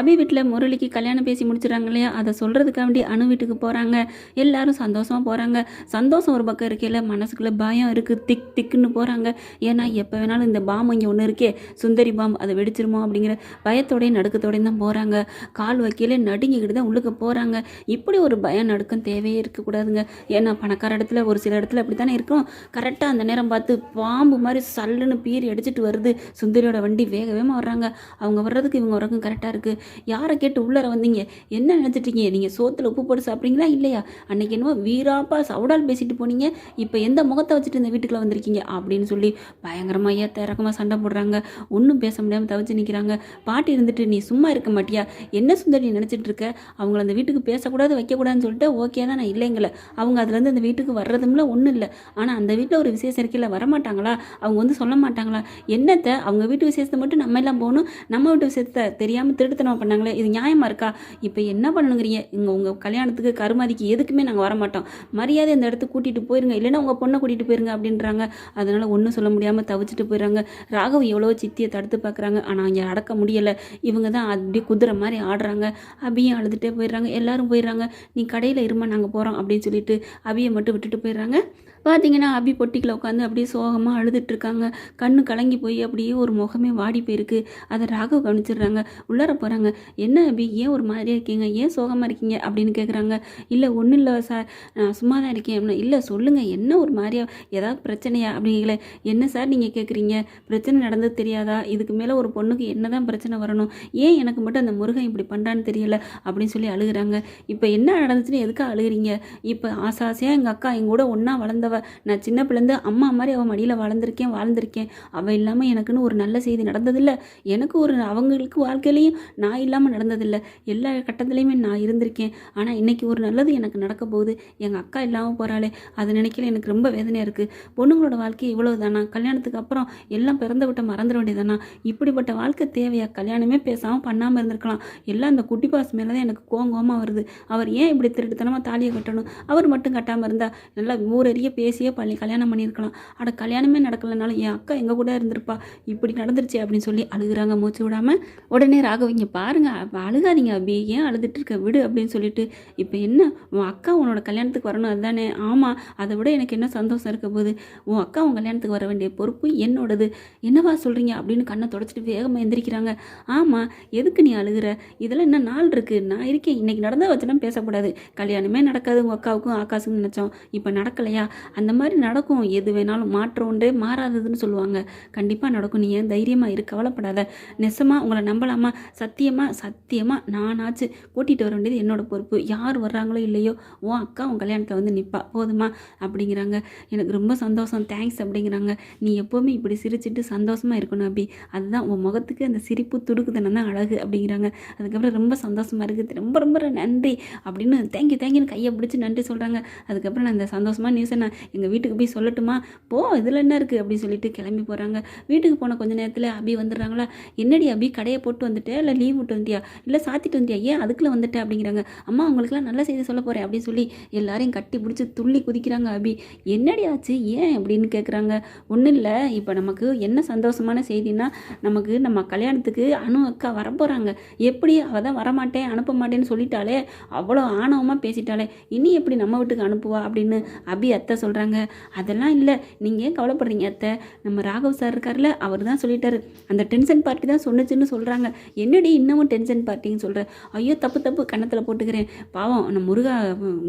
அபி வீட்டில் முரளிக்கு கல்யாணம் பேசி முடிச்சுறாங்க இல்லையா? அதை சொல்கிறதுக்காண்டி அணு வீட்டுக்கு போகிறாங்க எல்லாரும் சந்தோஷமாக போகிறாங்க சந்தோஷம் ஒரு பக்கம் இருக்கையில் மனசுக்குள்ளே பயம் இருக்குது திக் திக்குன்னு போகிறாங்க ஏன்னா எப்போ வேணாலும் இந்த பாம் இங்கே ஒன்று இருக்கே. சுந்தரி பாம் அதை வெடிச்சிருமோ அப்படிங்கிற பயத்தோடையும் நடுக்கத்தோடையும் தான் போகிறாங்க கால் வைக்கையிலே நடுங்கிக்கிட்டு தான் உள்ளுக்கு போகிறாங்க இப்படி ஒரு பயம் நடுக்கம் தேவையே இருக்கக்கூடாதுங்க. ஏன்னா பணக்கார இடத்துல ஒரு சில இடத்துல அப்படி தானே இருக்கும் கரெக்டாக அந்த நேரம் பார்த்து பாம்பு மாதிரி சல்லுன்னு பீறி அடிச்சிட்டு வருது. சுந்தரியோட வண்டி வேக வேகமாக வர்றாங்க. அவங்க வர்றதுக்கு இவங்க வர்றதுக்கும் கரெக்டாக இருக்குது யாரை கேட்டு உள்ளர வந்தீங்க? என்ன நினச்சிட்டீங்க? நீங்கள் சோத்தில் உப்பு போட்டு சாப்பிட்றீங்களா இல்லையா? அன்னைக்கு என்னவோ வீராப்பா சவுடால் பேசிட்டு போனீங்க. இப்போ எந்த முகத்தை வச்சுட்டு இந்த வீட்டுக்குள்ள வந்திருக்கீங்க? அப்படின்னு சொல்லி பயங்கரமாக ஏத்த இறக்கமாக சண்டை போடுறாங்க. ஒன்றும் பேச முடியாமல் தவிச்சு நிற்கிறாங்க பாட்டி இருந்துட்டு நீ சும்மா இருக்க மாட்டியா? என்ன சுந்தரி நீ நினச்சிட்டு இருக்க? அவங்கள அந்த வீட்டுக்கு பேசக்கூடாது வைக்கக்கூடாதுன்னு சொல்லிட்டு ஓகே தான் நான் இல்லைங்கள அவங்க அதுலேருந்து அந்த வீட்டுக்கு வர்றதும்ல ஒன்றும் இல்லை. ஆனால் அந்த வீட்டில் ஒரு விசேஷம் இருக்கையில் வரமாட்டாங்களா? அவங்க வந்து சொல்ல மாட்டாங்களா? என்னத்தை? அவங்க வீட்டு விசேஷத்தை மட்டும் நம்ம எல்லாம் போகணும். நம்ம வீட்டு விசேஷத்தை தெரியாமல் திருட்டுத்தனம் பண்ணாங்களே இது நியாயமாக இருக்கா? இப்போ என்ன பண்ணணுங்கிறீங்க? இங்கே உங்கள் கல்யாணத்துக்கு கருமாதிக்கு எதுக்குமே நாங்கள் வரமாட்டோம் மரியாதை அந்த இடத்துக்கு கூட்டிகிட்டு போயிருங்க. இல்லைன்னா உங்கள் பொண்ணை கூட்டிகிட்டு போயிருங்க அப்படின்றாங்க. அதனால் ஒன்றும் சொல்ல முடியாமல் தவிச்சிட்டு போயிடுறாங்க ராகவ் எவ்வளோ சித்தியை தடுத்து பார்க்குறாங்க. ஆனால் இங்கே அடக்க முடியலை. இவங்க தான் அப்படியே குதிரை மாதிரி ஆடுறாங்க. அபியும் அழுதுகிட்டே போயிடுறாங்க எல்லாரும் போயிடுறாங்க நீ கடையில் இருமா நாங்கள் போகிறோம் அப்படின்னு சொல்லிட்டு அபியை மட்டும் விட்டுட்டு போயிடுறாங்க பார்த்தீங்கன்னா அபி பொட்டிக்கில் உட்காந்து அப்படியே சோகமாக அழுதுட்டு இருக்காங்க கண்ணு கலங்கி போய் அப்படியே ஒரு முகமே வாடி போயிருக்கு. அதை ராகவ் கவனிச்சிடுறாங்க. உள்ளார போகிறாங்க என்ன அபி? ஏன் ஒரு மாதிரியா இருக்கீங்க? ஏன் சோகமாக இருக்கீங்க? அப்படின்னு கேட்குறாங்க இல்லை ஒன்றும் இல்லை சார். நான் சும்மா தான் இருக்கேன். அப்படின்னா இல்லை சொல்லுங்கள் என்ன ஒரு மாதிரியா? ஏதாவது பிரச்சனையா? அப்படிங்களே என்ன சார் நீங்கள் கேட்குறீங்க பிரச்சனை நடந்தது தெரியாதா? இதுக்கு மேலே ஒரு பொண்ணுக்கு என்ன தான் பிரச்சனை வரணும்? ஏன் எனக்கு மட்டும் அந்த முருகன் இப்படி பண்ணுறான்னு தெரியல? அப்படின்னு சொல்லி அழுகுறாங்க. இப்போ என்ன நடந்துச்சுன்னு எதுக்காக அழுகுறீங்க? இப்போ ஆசை ஆசையாக எங்கள் அக்கா எங்க கூட ஒன்றா வளர்ந்தவ நான் சின்ன பிள்ளைந்து அம்மா மாதிரி அவள் மடியில் வளர்ந்துருக்கேன் வாழ்ந்திருக்கேன். அவள் இல்லாமல் எனக்குன்னு ஒரு நல்ல செய்தி நடந்ததில்லை. எனக்கு ஒரு அவங்களுக்கு வாழ்க்கையிலையும் நான் இல்லாமல் நடந்ததில்லை. எல்லா கட்டத்துலேயுமே நான் இருந்திருக்கேன். ஆனால் இன்னைக்கு ஒரு நல்லது எனக்கு நடக்க போகுது. எங்கள் அக்கா இல்லாமல் போகிறாளே அதை நினைக்கல எனக்கு ரொம்ப வேதனையாக இருக்குது பொண்ணுங்களோட வாழ்க்கை இவ்வளவு தானா கல்யாணத்துக்கு அப்புறம் எல்லாம் பிறந்த விட்ட மறந்துட வேண்டியதானா இப்படிப்பட்ட வாழ்க்கை தேவையா? கல்யாணமே பேசாமல் பண்ணாமல் இருந்திருக்கலாம். எல்லாம் அந்த குட்டி பாஸ் மேலே தான் எனக்கு கோங்கோமாக வருது. அவர் ஏன் இப்படி திருட்டுத்தனமாக தாலியை கட்டணும்? அவர் மட்டும் கட்டாமல் இருந்தால் நல்லா ஊரறிய பேசியே பண்ணி கல்யாணம் பண்ணியிருக்கலாம். ஆட கல்யாணமே நடக்கலைனாலும் என் அக்கா எங்கள் கூட இருந்திருப்பா. இப்படி நடந்துருச்சு அப்படின்னு சொல்லி அழுகுறாங்க. மூச்சு விடாமல் உடனே ராகவிங்க பாருங்கள் பாருங்க. அழுகாதீங்க. அபி ஏன் அழுதுட்டு இருக்க? விடு அப்படின்னு சொல்லிட்டு இப்போ என்ன? உன் அக்கா உன்னோட கல்யாணத்துக்கு வரணும். அதுதானே? ஆமாம் அதை விட எனக்கு என்ன சந்தோஷம் இருக்க போகுது? உன் அக்கா உன் கல்யாணத்துக்கு வர வேண்டிய பொறுப்பு என்னோடது. என்னவா சொல்கிறீங்க அப்படின்னு கண்ணை தொடச்சிட்டு வேகமாக எந்திரிக்கிறாங்க. ஆமாம் எதுக்கு நீ அழுகுற? இதெல்லாம் என்ன நாள் இருக்குது நான் இருக்கேன். இன்றைக்கி நடந்தால் வச்சுலாம் பேசக்கூடாது. கல்யாணமே நடக்காது உங்கள் அக்காவுக்கும் ஆகாசுக்கும் நினச்சோம். இப்போ நடக்கலையா? அந்த மாதிரி நடக்கும். எது வேணாலும் மாற்றம் ஒன்றே மாறாததுன்னு சொல்லுவாங்க. கண்டிப்பாக நடக்கும். நீ ஏன் தைரியமாக இரு கவலைப்படாத. நெசமாக உங்களை நம்பலாமா? சத்தியமாக சத்தியமாக நானாச்சு. கூட்டிகிட்டு வர வேண்டியது என்னோட பொறுப்பு. யார் வர்றாங்களோ இல்லையோ உன் அக்கா உன் கல்யாணத்தில் வந்து நிற்பா போதுமா? அப்படிங்கிறாங்க. எனக்கு ரொம்ப சந்தோஷம். தேங்க்ஸ் அப்படிங்கிறாங்க. நீ எப்போவுமே இப்படி சிரிச்சிட்டு சந்தோஷமாக இருக்கணும் அப்படி அதுதான் உன் முகத்துக்கு அந்த சிரிப்பு துடுக்குதுன்னு தான் அழகு அப்படிங்கிறாங்க. அதுக்கப்புறம் ரொம்ப சந்தோஷமாக இருக்குது ரொம்ப ரொம்ப நன்றி அப்படின்னு தேங்க்யூ தேங்க்யூன்னு கையை பிடிச்சி நன்றி சொல்கிறாங்க அதுக்கப்புறம் நான் இந்த சந்தோஷமாக நியூஸை நான் எங்கள் வீட்டுக்கு போய் சொல்லட்டுமா? போ இதில் என்ன இருக்குது அப்படின்னு சொல்லிட்டு கிளம்பி போகிறாங்க வீட்டுக்கு போன கொஞ்ச நேரத்தில் அபி வந்துடுறாங்களா? என்னடி அபி கடையை போட்டு வந்துட்டே? இல்லை லீவ் விட்டு வந்தியா? இல்லை சாத்திட்டு வந்தியா? ஏன் அதுக்குள்ளே வந்துட்டேன் அப்படிங்கிறாங்க. அம்மா அவங்களுக்குலாம் நல்ல செய்தி சொல்ல போகிறேன் அப்படின்னு சொல்லி எல்லாரையும் கட்டி பிடிச்சி துள்ளி குதிக்கிறாங்க அபி. என்னடி ஆச்சு? ஏன் அப்படின்னு கேட்குறாங்க ஒன்றும் இல்லை. இப்போ நமக்கு என்ன சந்தோஷமான செய்தின்னா நமக்கு நம்ம கல்யாணத்துக்கு அனு அக்கா வரப்போகிறாங்க எப்படி அவள் தான் வரமாட்டேன் அனுப்ப மாட்டேன்னு சொல்லிட்டாலே அவ்வளோ ஆணவமாக பேசிட்டாலே இனி எப்படி நம்ம வீட்டுக்கு அனுப்புவா அப்படின்னு அபி அத்தை சொல்கிறாங்க அதெல்லாம் இல்லை. நீங்கள் ஏன் கவலைப்படுறீங்க அத்தை? நம்ம ராகவ் சார் இருக்கார்ல அவர் தான் சொல்லிட்டாரு. அந்த டென்ஷன் பார்ட்டி தான் சொன்னுச்சுன்னு சொல்கிறாங்க என்னடி இன்னமும் டென்ஷன் பார்ட்டின்னு சொல்கிறேன் ஐயோ தப்பு தப்பு. கன்னத்தில் போட்டுக்கிறேன். பாவம் நான் முருகா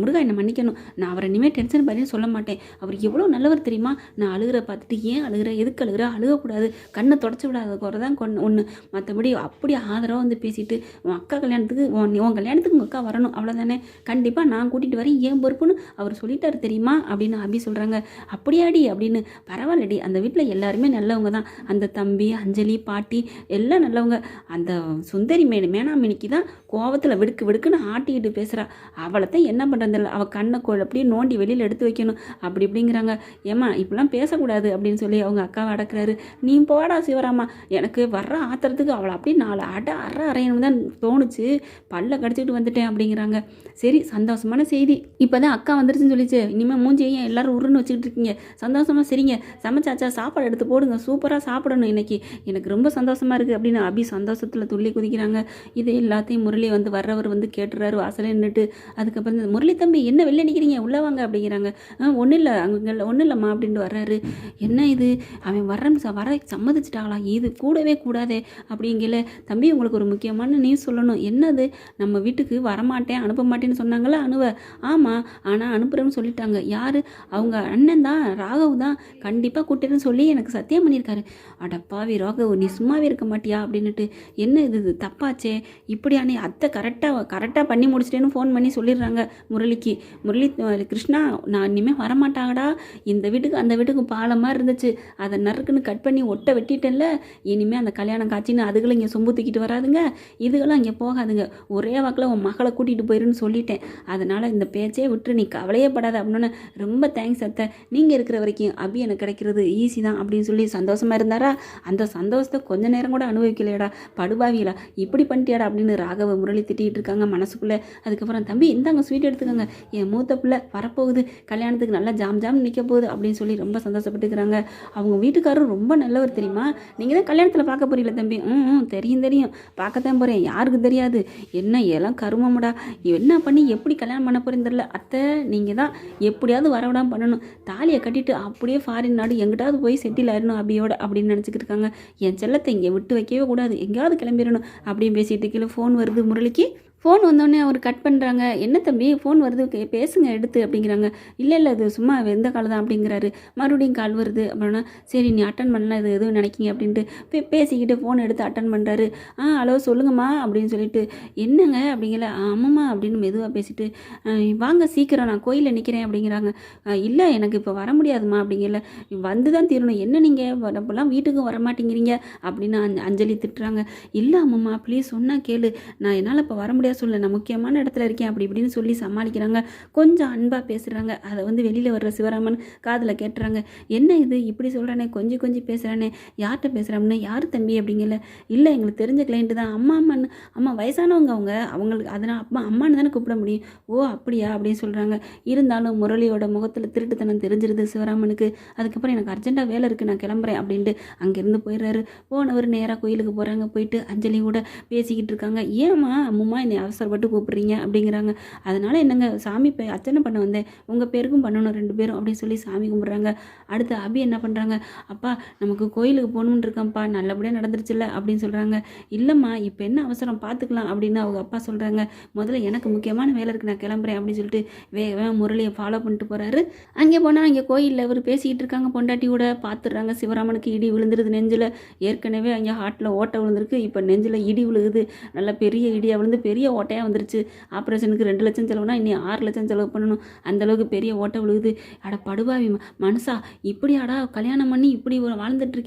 முருகா என்னை மன்னிக்கணும். நான் அவரை இனிமேல் டென்ஷன் பார்ட்டின்னு சொல்ல மாட்டேன். அவர் எவ்வளோ நல்லவர் தெரியுமா? நான் அழுகிற பார்த்துட்டு ஏன் அழுகிற? எதுக்கு அழுகிற? அழுகக்கூடாது. கண்ணை தொடச்சி விடாத குறை தான் கொண்டு ஒன்று மற்றபடி அப்படி ஆதரவாக வந்து பேசிட்டு உன் அக்கா கல்யாணத்துக்கு உன் உன் கல்யாணத்துக்கு உங்கள் அக்கா வரணும். அவ்வளோதானே கண்டிப்பாக நான் கூட்டிகிட்டு வரேன். ஏன் பொறுப்புன்னு அவர் சொல்லிட்டார் தெரியுமா? அப்படின்னு அபி சொல்கிறாங்க அப்படியாடி அப்படின்னு. பரவாயில்லடி. அந்த வீட்டில் எல்லாருமே நல்லவங்க தான். அந்த தம்பி அஞ்சலி பாட்டி எல்லாம் நல்லவங்க. அந்த சுந்தரி மே மேனாமினிக்கு தான் கோவத்தில் விடுக்கு விடுக்குன்னு ஆட்டிக்கிட்டு பேசுகிறா அவளை தான் என்ன பண்ணுறதில்ல அவள் கண்ணை கோழ அப்படியே நோண்டி வெளியில் எடுத்து வைக்கணும். அப்படி இப்படிங்கிறாங்க. ஏம்மா இப்படிலாம் பேசக்கூடாது அப்படின்னு சொல்லி அவங்க அக்காவை அடக்கிறாரு. நீ போடா சிவராமா. எனக்கு வர்ற ஆத்திரத்துக்கு அவளை அப்படியே நாலு அட அற அறையணும் தான் தோணுச்சு. பல்ல கடிச்சிக்கிட்டு வந்துட்டேன் அப்படிங்கிறாங்க. சரி சந்தோஷமான செய்தி. இப்போ தான் அக்கா வந்துருச்சுன்னு சொல்லிச்சு. இனிமேல் மூஞ்சியை எல்லாரும் உருன்னு வச்சுக்கிட்டு இருக்கீங்க. சந்தோஷமாக சரிங்க. சமைச்சாச்சா? சாப்பாடு எடுத்து போடுங்க. சூப்பராக சாப்பிடணும் இன்னைக்கு. எனக்கு ரொம்ப சந்தோஷமாக இருக்குது அப்படின்னு அபி சந்தோஷத்தில் துள்ளி குதிக்கிறாங்க. இது எல்லாத்தையும் முரளி வந்து வர்றவர் வந்து கேட்டுறாரு. வாசலே நின்றுட்டு அதுக்கப்புறம் இந்த முரளி தம்பி என்ன வெளில நிற்கிறீங்க உள்ளே வாங்க அப்படிங்கிறாங்க. ஒன்றும் இல்லை. அங்கே ஒன்றும் இல்லைம்மா அப்படின்ட்டு வர்றாரு. என்ன இது? அவன் வர்றன்னு ச- வர சம்மதிச்சிட்டாங்களா இது கூடவே கூடாதே அப்படிங்கல. தம்பி உங்களுக்கு ஒரு முக்கியமான நியூஸ் சொல்லணும். என்னது? நம்ம வீட்டுக்கு வரமாட்டேன் அனுப்ப மாட்டேன்னு சொன்னாங்களா அனுவ? ஆமாம் ஆனால் அனுப்புகிறேன்னு சொல்லிட்டாங்க. யார்? அவங்க அண்ணன் தான் ராகவ் தான் கண்டிப்பாக கூட்டிடுன்னு சொல்லி எனக்கு சத்தியம் பண்ணியிருக்காரு. அடப்பாவி ராகவ் நீ சும்மாவே இருக்க மாட்டியா அப்படின்னுட்டு என்ன இது இது தப்பாச்சே? இப்படியானே அத்தை கரெக்டாக கரெக்டாக பண்ணி முடிச்சிட்டேன்னு ஃபோன் பண்ணி சொல்லிடுறாங்க முரளிக்கு. முரளி கிருஷ்ணா நான் இனிமேல் வரமாட்டாங்கடா. இந்த வீட்டுக்கு அந்த வீட்டுக்கு பாலமாக இருந்துச்சு. அதை நறுக்குன்னு கட் பண்ணி ஒட்டை வெட்டிட்டேன்ல. இனிமேல் அந்த கல்யாணம் காட்சின்னு அதுகளும் இங்கே சொம்பு தூக்கிட்டு வராதுங்க. இதுகளும் அங்கே போகாதுங்க. ஒரே வாக்கில் உன் மகளை கூட்டிகிட்டு போயிருன்னு சொல்லிட்டேன். அதனால் இந்த பேச்சே விட்டு நீ கவலையே படாத அப்படின்னு ரொம்ப தேங்க்ஸ் அத்தை. நீங்கள் இருக்கிற வரைக்கும் அபி எனக்கு கிடைக்கிறது ஈஸி தான் அப்படின்னு சொல்லி சந்தோஷமாக இருந்தாரா? அந்த சந்தோஷத்தை கொஞ்ச நேரம் கூட அனுபவிக்கலையடா படுபாவியலா. இப்படி பண்ணிட்டியாடா அப்படின்னு ராகவ முரளி திட்டிகிட்டு இருக்காங்க மனசுக்குள்ளே. அதுக்கப்புறம் தம்பி இந்தாங்க ஸ்வீட் எடுத்துக்கோங்க. என் மூத்த பிள்ளை வரப்போகுது. கல்யாணத்துக்கு நல்லா ஜாம் ஜாம் நிற்க போகுது அப்படின்னு சொல்லி ரொம்ப சந்தோஷப்பட்டுக்கிறாங்க. அவங்க வீட்டுக்காரரும் ரொம்ப நல்லவர் தெரியுமா? நீங்கள் தான் கல்யாணத்தில் பார்க்க போறீங்களா தம்பி. ம் தெரியும் தெரியும். பார்க்கத்தான் போகிறேன் யாருக்கு தெரியாது. என்ன எல்லாம் கருமமுடா. என்ன பண்ணி எப்படி கல்யாணம் பண்ண போகிறேன்னு தெரியல. அத்தை நீங்கள் தான் எப்படியாவது வரவிடாம பண்ணணும். தாலியை கட்டிட்டு அப்படியே ஃபாரின் நாடு எங்கிட்டாவது போய் செட்டில் ஆயிடணும் அபியோட அப்படின்னு நினச்சிக்கிட்டு இருக்காங்க. என் செல்லத்தை இங்கே விட்டு வைக்கவே கூடாது. எங்கேயாவது கிளம்பிடணும் அப்படின்னு பேசிட்டு கீழே ஃபோன் வருது முரளிக்கு. ஃபோன் வந்தோடனே அவர் கட் பண்ணுறாங்க என்ன தம்பி? ஃபோன் வருது. கே- பேசுங்க எடுத்து அப்படிங்கிறாங்க. இல்லை இல்லை இது சும்மா எந்த கால் தான் அப்படிங்கிறாரு. மறுபடியும் கால் வருது. அப்படின்னா சரி நீ அட்டன் பண்ணலாம். இது எதுவும் நினைக்கிங்க அப்படின்ட்டு பே பேசிக்கிட்டு ஃபோன் எடுத்து அட்டன் பண்ணுறாரு ஆ ஹலோ சொல்லுங்கம்மா அப்படின்னு சொல்லிட்டு என்னங்க? அப்படிங்கிற ஆமாம்மா அப்படின்னு மெதுவாக பேசிட்டு வாங்க சீக்கிரம் நான் கோயிலில் நிற்கிறேன் அப்படிங்கிறாங்க. இல்லை எனக்கு இப்போ வர முடியாதும்மா அப்படிங்கல. வந்து தான் தீரணும். என்ன நீங்கள் அப்போல்லாம் வீட்டுக்கும் வர மாட்டேங்கிறீங்க அப்படின்னு அஞ்சலி திட்டுறாங்க. இல்லை அம்மம்மா ப்ளீஸ் சொன்னால் கேளு. நான் என்னால் இப்போ வர முடியாது. சொல்ல நான் முக்கியமான இடத்துல இருக்கேன் அப்படி இப்படின்னு சொல்லி சமாளிக்கிறாங்க. கொஞ்சம் அன்பாக பேசுகிறாங்க அதை வந்து வெளியில் வர்ற சிவராமன் காதில் கேட்டுறாங்க. என்ன இது? இப்படி சொல்கிறானே கொஞ்சம் கொஞ்சம் பேசுகிறானே யார்கிட்ட பேசுகிறான்னு யார் தம்பி அப்படிங்கல. இல்லை எங்களுக்கு தெரிஞ்ச கிளைண்ட்டு தான். அம்மா அம்மான்னு அம்மா வயசானவங்க அவங்க. அவங்களுக்கு அதனால் அப்பா அம்மான்னு தானே கூப்பிட முடியும். ஓ அப்படியா அப்படின்னு சொல்கிறாங்க இருந்தாலும் முரளியோட முகத்தில் திருட்டுத்தனம் தெரிஞ்சிருது சிவராமனுக்கு. அதுக்கப்புறம் எனக்கு அர்ஜென்ட்டாக வேலை இருக்குது நான் கிளம்புறேன் அப்படின்ட்டு அங்கேருந்து போயிடுறாரு. போனவர் நேராக கோயிலுக்கு போகிறாங்க போயிட்டு அஞ்சலி கூட பேசிக்கிட்டு இருக்காங்க. ஏம்மா அம்மா என்னை அவசரப்பட்டு கூப்பிட்றீங்க அப்படிங்கிறாங்க. அதனால் என்னங்க சாமி பே அர்ச்சனை பண்ண வந்தேன். உங்கள் பேருக்கும் பண்ணணும் ரெண்டு பேரும் அப்படின்னு சொல்லி சாமி கும்பிட்றாங்க. அடுத்து அபி என்ன பண்ணுறாங்க அப்பா நமக்கு கோயிலுக்கு போகணுன்னு இருக்கேன்ப்பா நல்லபடியாக நடந்துருச்சுல்ல அப்படின்னு சொல்கிறாங்க இல்லைம்மா இப்போ என்ன அவசரம் பார்த்துக்கலாம் அப்படின்னு அவங்க அப்பா சொல்கிறாங்க முதல்ல எனக்கு முக்கியமான வேலை இருக்குது நான் கிளம்புறேன் அப்படின்னு சொல்லிட்டு வேக முரளியை ஃபாலோ பண்ணிட்டு போகிறாரு அங்கே போனால் அங்கே கோயிலில் அவர் பேசிக்கிட்டு இருக்காங்க பொண்டாட்டியோட பார்த்துடுறாங்க சிவராமனுக்கு இடி விழுந்துருது நெஞ்சில். ஏற்கனவே அங்கே ஹார்ட்டில் ஓட்டை விழுந்திருக்கு இப்போ நெஞ்சில் இடி விழுகுது. நல்ல பெரிய இடியாக விழுந்து பெரிய ஓட்டையாக வந்துருச்சு. ஆப்ரேஷனுக்கு ரெண்டு லட்சம் செலவுனா இனி ஆறு லட்சம் செலவு பண்ணணும். அந்த அளவுக்கு பெரிய ஓட்டை விழுகுது. அட படுவாவி ம- மனுஷா இப்படியாடா கல்யாணம் பண்ணி இப்படி ஒரு வாழ்ந்துட்டு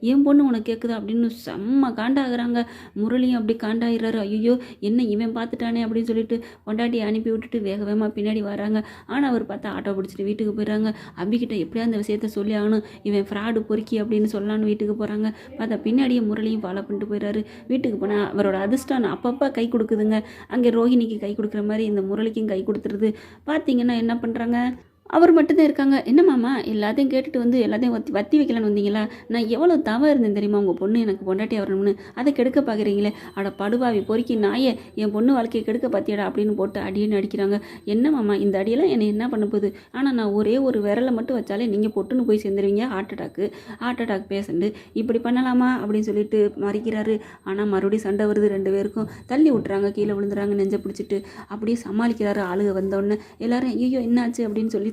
என் பொண்ணு உனக்கு கேட்குது அப்படின்னு செம்ம காண்டாகிறாங்க. முரளியும் அப்படி காண்டாகிறாரு ஐயோ என்ன இவன் பார்த்துட்டானே அப்படின்னு சொல்லிட்டு பொண்டாட்டியை அனுப்பி விட்டுட்டு வேக வேகமாக பின்னாடி வராங்க. ஆனால் அவர் பார்த்தா ஆட்டோ பிடிச்சிட்டு வீட்டுக்கு போயிடுறாங்க அபிக்கிட்ட எப்படியா அந்த விஷயத்த சொல்லி ஆகணும்? இவன் ஃப்ராடு பொறுக்கி அப்படின்னு சொல்லலான்னு வீட்டுக்கு போகிறாங்க பார்த்தா பின்னாடியே முரளியும் ஃபாலோ பண்ணிட்டு போயிடுறாரு வீட்டுக்கு போனால் அவரோட அதிர்ஷ்டம் அப்பப்போ கை கொடுக்குதுங்க. அங்கே ரோஹிணிக்கு கை கொடுக்குற மாதிரி இந்த முரளிக்கும் கை கொடுத்துருது. பார்த்தீங்கன்னா என்ன பண்ணுறாங்க அவர் மட்டும்தான் இருக்காங்க. என்ன மாமா? எல்லாத்தையும் கேட்டுட்டு வந்து எல்லாத்தையும் வத்தி வத்தி வைக்கலான்னு வந்தீங்களா? நான் எவ்வளோ தவ இருந்தேன் தெரியுமா? உங்கள் பொண்ணு எனக்கு பொண்டாட்டி வரணும்னு அதை கெடுக்க பார்க்குறீங்களே அட படுபாவி பொறுக்கி நாயே. என் பொண்ணு வாழ்க்கையை கெடுக்க பார்த்தியடா அப்படின்னு போட்டு அடின்னு அடிக்கிறாங்க. என்ன மாமா? இந்த அடியெல்லாம் என்னை என்ன பண்ண போகுது? ஆனால் நான் ஒரே ஒரு விரலை மட்டும் வச்சாலே நீங்கள் பொட்டுன்னு போய் சேர்ந்துருவீங்க. Heart attack heart attack patient இப்படி பண்ணலாமா? அப்படின்னு சொல்லிட்டு மறிக்கிறாரு. ஆனால் மறுபடியும் சண்டை வருது ரெண்டு பேருக்கும். தள்ளி விட்டுறாங்க. கீழே விழுந்துறாங்க. நெஞ்சை பிடிச்சிட்டு. அப்படியே சமாளிக்கிறாரு. ஆளுக வந்தோடனே எல்லாரும் ஐயோ என்னாச்சு? அப்படின்னு சொல்லி